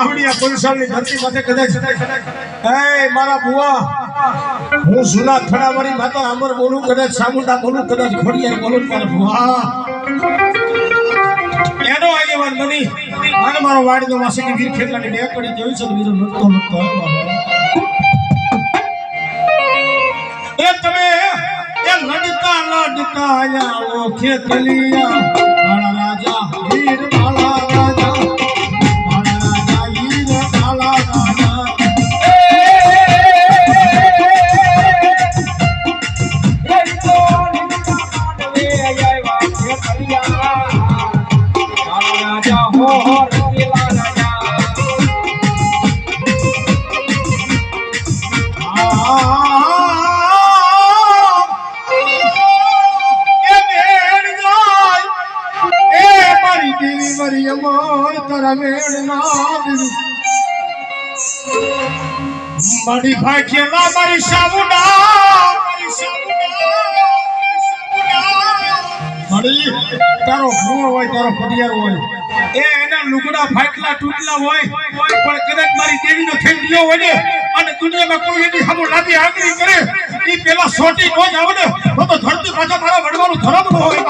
આવડિયા પુરુષાની ધરતી માથે કદાચ હે મારા બુઆ હું સુના થડાવાળી માતા અમર બોલું, કદાચ સામુંડા બોલું, કદાચ ખોડિયાર બોલું, મારા બુઆ એનો આગેવાન બની અને મારો વાડીનો વાસીની વીર ખેતલાની બે કડી જોઈ છે એ તમે, એ લડતા લડતા ઓ ખેતલિયા. મારી મારી ભાગ્યલા મારી સાબુડા મારી સાબુડા મારી, તારો ભૂવો હોય, તારો પડિયાર હોય. એ એના લુગડા ફાટલા તૂટલા હોય, પણ કદાચ મારી દેવીનો ખેલ ગયો હોય ને, અને દુનિયામાં કોઈ એની સામે લાદી આગળ કરે એ પેલા સોટી નો જ આવે ને તો ધરતી પાછા મારા વડવાનું ધરમ હોય.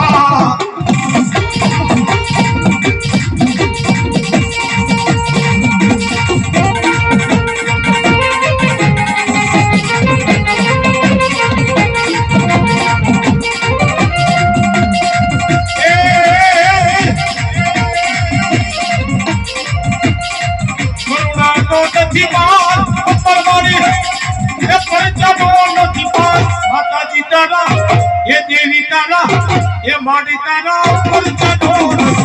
નથી પાર પરમારી એ પરચાનો નથી પાર માતાજી તારા, એ દેવી તારા, એ માડી તારા પરચાનો નથી